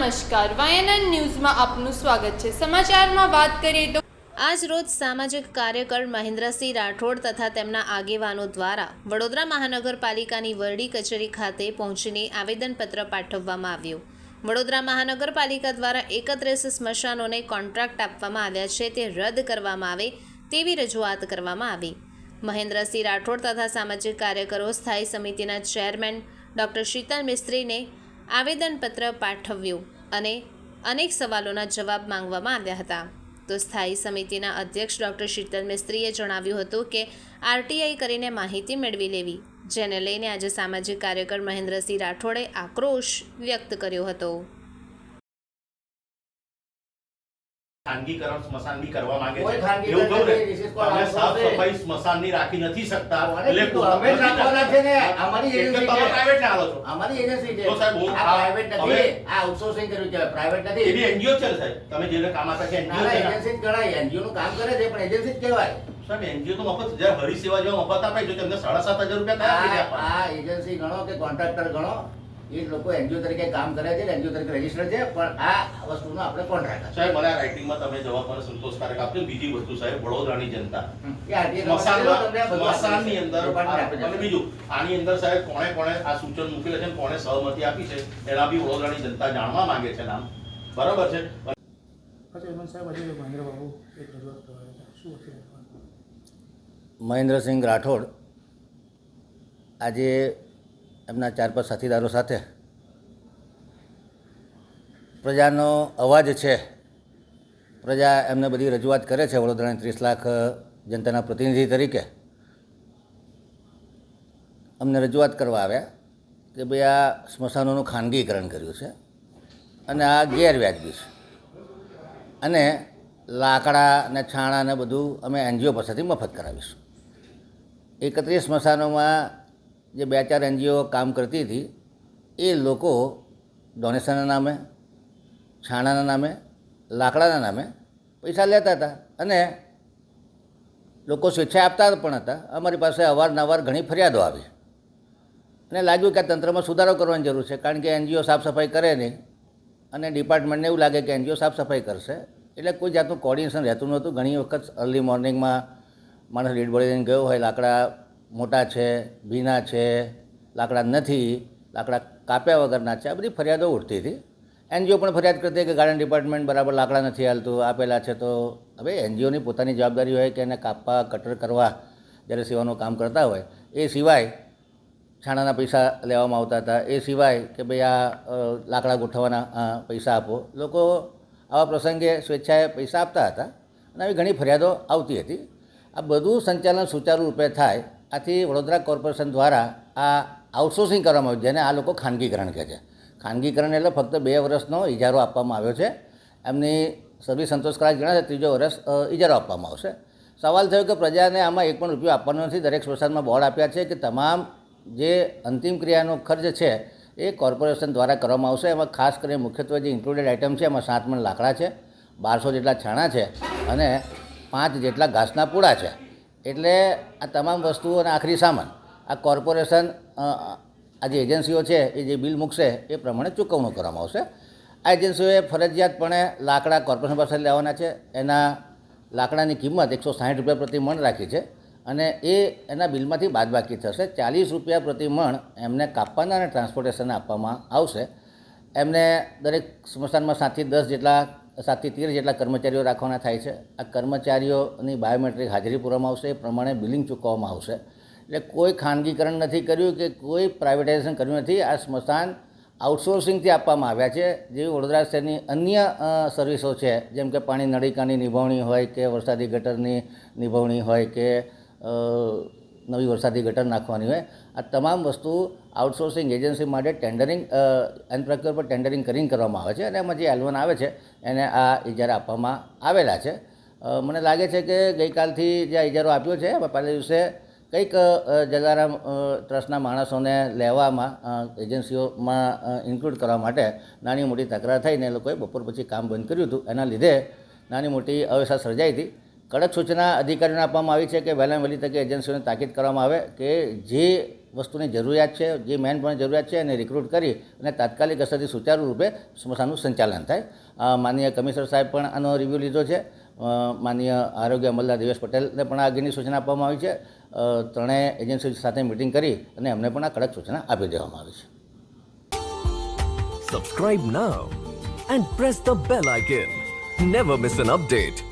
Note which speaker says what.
Speaker 1: નમસ્કાર. વાયનન ન્યૂઝમાં આપનું સ્વાગત છે. સમાચારમાં વાત કરીએ તો
Speaker 2: આજ રોજ સામાજિક કાર્યકર મહેન્દ્રસિંહ રાઠોડ તથા તેમના આગેવાનો દ્વારા વડોદરા મહાનગરપાલિકાની વરડી કચેરી ખાતે પહોંચીને આવેદનપત્ર પાઠવવામાં આવ્યું. વડોદરા મહાનગરપાલિકા દ્વારા એકત્રીસ સ્મશાનોને કોન્ટ્રાક્ટ આપવામાં આવ્યા છે, તે રદ કરવામાં આવે તેવી રજૂઆત કરવામાં આવી. મહેન્દ્રસિંહ રાઠોડ તથા સામાજિક કાર્યકરો, સ્થાયી સમિતિના ચેરમેન ડૉક્ટર શીતલ મિસ્ત્રીને આવેદનપત્ર પાઠવ્યું અને અનેક સવાલોના જવાબ માંગવામાં આવ્યા હતા. તો સ્થાયી સમિતિના અધ્યક્ષ ડૉક્ટર શીતલ મિસ્ત્રીએ જણાવ્યું હતું કે, આરટીઆઈ કરીને માહિતી મેળવી લેવી, જેને લઈને આજે સામાજિક કાર્યકર મહેન્દ્રસિંહ રાઠોડે આક્રોશ વ્યક્ત કર્યો હતો.
Speaker 3: ખાનગીકરણ સ્મશાનની કરવા માંગે છે. એવું કહું તમે સાફ સફાઈ સ્મશાનની રાખી નથી શકતા. એટલે?
Speaker 4: અમે રાખવાના છે ને. અમારી
Speaker 3: એજન્સી
Speaker 4: છે.
Speaker 3: પ્રાઇવેટ ના છો.
Speaker 4: અમારી એજન્સી છે.
Speaker 3: તો સાહેબ
Speaker 4: આ પ્રાઇવેટ નથી. આ આઉટસોર્સિંગ કર્યું છે. પ્રાઇવેટ
Speaker 3: એ
Speaker 4: નથી
Speaker 3: બી એનજીઓ છે સાહેબ. તમે જેને કામ આપે છે એનજીઓ છે
Speaker 4: એજન્સી જ ગણાય. એનજીઓ નું કામ કરે છે પણ એજન્સી જ કહેવાય.
Speaker 3: સાહેબ એનજીઓ તો મફત જ્યારે હરિસેવા જેવા મફત આપે જો તમને સાડા સાત હજાર રૂપિયા કયા
Speaker 4: આ એજન્સી ગણો કે કોન્ટ્રાક્ટર ગણો. એ લોકો એનજીઓ તરીકે કામ કરે છે એનજીઓ તરીકે રજિસ્ટર છે પણ આ વસ્તુનો આપણે કોન્ટ્રાક્ટ
Speaker 3: સાહેબ મને આ રાઇટિંગમાં તમે જવાબ મને સંતોષકારક આપજો. બીજી વસ્તુ સાહેબ વડોદરાની જનતા. સ્મશાનની અંદર અને બીજું આની અંદર સાહેબ કોણે કોણે આ સૂચન મૂકેલા છે કોણે સહમતી આપી છે એના બી વડોદરાની જનતા જાણવા માંગે છે નામ. બરાબર છે?
Speaker 5: પછી એમન સાહેબ આજે મહેન્દ્ર બાબુ એક રજૂઆત કરવા શું હતું
Speaker 6: મહેન્દ્રસિંહ રાઠોડ આજે એમના ચાર પાંચ સાથીદારો સાથે. પ્રજાનો અવાજ છે. પ્રજા એમને બધી રજૂઆત કરે છે વડોદરાની ત્રીસ લાખ જનતાના પ્રતિનિધિ તરીકે. અમને રજૂઆત કરવા આવ્યા કે ભાઈ આ સ્મશાનોનું ખાનગીકરણ કર્યું છે અને આ ગેરવ્યાજબી છે. અને લાકડા ને છાણા ને બધું અમે એનજીઓ પાસેથી મફત કરાવીશું. એકત્રીસ સ્મશાનોમાં જે બે ચાર એનજીઓ કામ કરતી હતી, એ લોકો ડોનેશનના નામે, છાણાના નામે, લાકડાના નામે પૈસા લેતા હતા અને લોકો સ્વેચ્છા આપતા પણ હતા. અમારી પાસે અવારનવાર ઘણી ફરિયાદો આવી. અને લાગ્યું કે આ તંત્રમાં સુધારો કરવાની જરૂર છે, કારણ કે એનજીઓ સાફ સફાઈ કરે નહીં અને ડિપાર્ટમેન્ટને એવું લાગે કે એનજીઓ સાફ સફાઈ કરશે. એટલે કોઈ જાતનું કોર્ડિનેશન રહેતું નહોતું. ઘણી વખત અર્લી મોર્નિંગમાં માણસ રીડ બળી ગયો હોય, લાકડા મોટા છે, ભીના છે, લાકડા નથી, લાકડા કાપ્યા વગરના છે, આ બધી ફરિયાદો ઉઠતી હતી. એનજીઓ પણ ફરિયાદ કરતી કે ગાર્ડન ડિપાર્ટમેન્ટ બરાબર લાકડા નથી હાલતું, આપેલા છે તો હવે એનજીઓની પોતાની જવાબદારી હોય કે એને કાપવા, કટર કરવા, જ્યારે સેવાનું કામ કરતા હોય, એ સિવાય છાણાના પૈસા લેવામાં આવતા હતા, એ સિવાય કે ભાઈ આ લાકડા ગોઠવવાના પૈસા આપો, લોકો આવા પ્રસંગે સ્વેચ્છાએ પૈસા આપતા હતા અને આવી ઘણી ફરિયાદો આવતી હતી. આ બધું સંચાલન સુચારુ રૂપે થાય આથી વડોદરા કોર્પોરેશન દ્વારા આ આઉટસોર્સિંગ કરવામાં આવ્યું, જેને આ લોકો ખાનગીકરણ કહે છે. ખાનગીકરણ એટલે ફક્ત બે વર્ષનો ઇજારો આપવામાં આવ્યો છે. એમની સર્વિસ સંતોષકારક જણાવે છે, ત્રીજો વર્ષ ઇજારો આપવામાં આવશે. સવાલ થયો કે પ્રજાને આમાં એક પણ રૂપિયો આપવાનો નથી, દરેક સ્મશાનમાં બોર્ડ આપ્યા છે કે તમામ જે અંતિમ ક્રિયાનો ખર્ચ છે એ કોર્પોરેશન દ્વારા કરવામાં આવશે. એમાં ખાસ કરીને મુખ્યત્વે જે ઇન્ક્લુડેડ આઇટમ છે, એમાં સાત મણ લાકડા છે, બારસો જેટલા છાણા છે અને પાંચ જેટલા ઘાસના પૂળા છે. એટલે આ તમામ વસ્તુઓ અને આખરી સામાન, આ કોર્પોરેશન આ જે એજન્સીઓ છે, એ જે બિલ મૂકશે, એ પ્રમાણે ચૂકવણું કરવામાં આવશે. આ એજન્સીઓએ ફરજિયાતપણે લાકડા કોર્પોરેશન પાસે લેવાના છે. એના લાકડાની કિંમત એકસો સાઠ રૂપિયા પ્રતિ મણ રાખી છે અને એ એના બિલમાંથી બાદબાકી થશે. ચાલીસ રૂપિયા પ્રતિ મણ એમને કાપવાના અને ટ્રાન્સપોર્ટેશન આપવામાં આવશે. એમને દરેક સ્મશાનમાં સાતથી દસ જેટલા સાતથી તેર જેટલા કર્મચારીઓ રાખવાના થાય છે. આ કર્મચારીઓની બાયોમેટ્રિક હાજરી પૂરવામાં આવશે. એ પ્રમાણે બિલિંગ ચૂકવવામાં આવશે. એટલે કોઈ ખાનગીકરણ નથી કર્યું કે કોઈ પ્રાઇવેટાઇઝેશન કર્યું નથી. આ સ્મશાન આઉટસોર્સિંગથી આપવામાં આવ્યા છે. જેવી વડોદરા શહેરની અન્ય સર્વિસો છે. જેમ કે પાણી નળીકાની નિભાવણી હોય કે વરસાદી ગટરની નિભાવણી હોય કે નવી વરસાદી ગટર નાખવાની હોય. આ તમામ વસ્તુ આઉટસોર્સિંગ એજન્સી માટે ટેન્ડરિંગ એન પ્રક્યોર પર ટેન્ડરિંગ કરીને કરવામાં આવે છે અને એમાં જે એલવન આવે છે, એને આ ઇજારા આપવામાં આવેલા છે. મને લાગે છે કે ગઈકાલથી જે આ ઇજારો આપ્યો છે પહેલા દિવસે કંઈક જલારામ ટ્રસ્ટના માણસોને લેવામાં એજન્સીઓમાં ઇન્ક્લુડ કરવા માટે નાની મોટી તકરાર થઈને એ લોકોએ બપોર પછી કામ બંધ કર્યું હતું. એના લીધે નાની મોટી અવસ્થા સર્જાઈ હતી. કડક સૂચના અધિકારીઓને આપવામાં આવી છે કે વહેલા વહેલી તકે એજન્સીઓને તાકીદ કરવામાં આવે કે જે વસ્તુની જરૂરિયાત છે, જે મેન પણ જરૂરિયાત છે એને રિક્રુટ કરી અને તાત્કાલિક અસરથી સુચારુ રૂપે સ્મશાનનું સંચાલન થાય. માનનીય કમિશનર સાહેબ પણ આનો રિવ્યૂ લીધો છે. માનનીય આરોગ્ય અમલદાર દિવેશ પટેલને પણ આ અંગેની સૂચના આપવામાં આવી છે. ત્રણેય એજન્સીઓ સાથે મિટિંગ કરી અને અમને પણ આ કડક સૂચના આપી દેવામાં આવી છે.
Speaker 7: Subscribe now and press the bell icon never miss an update.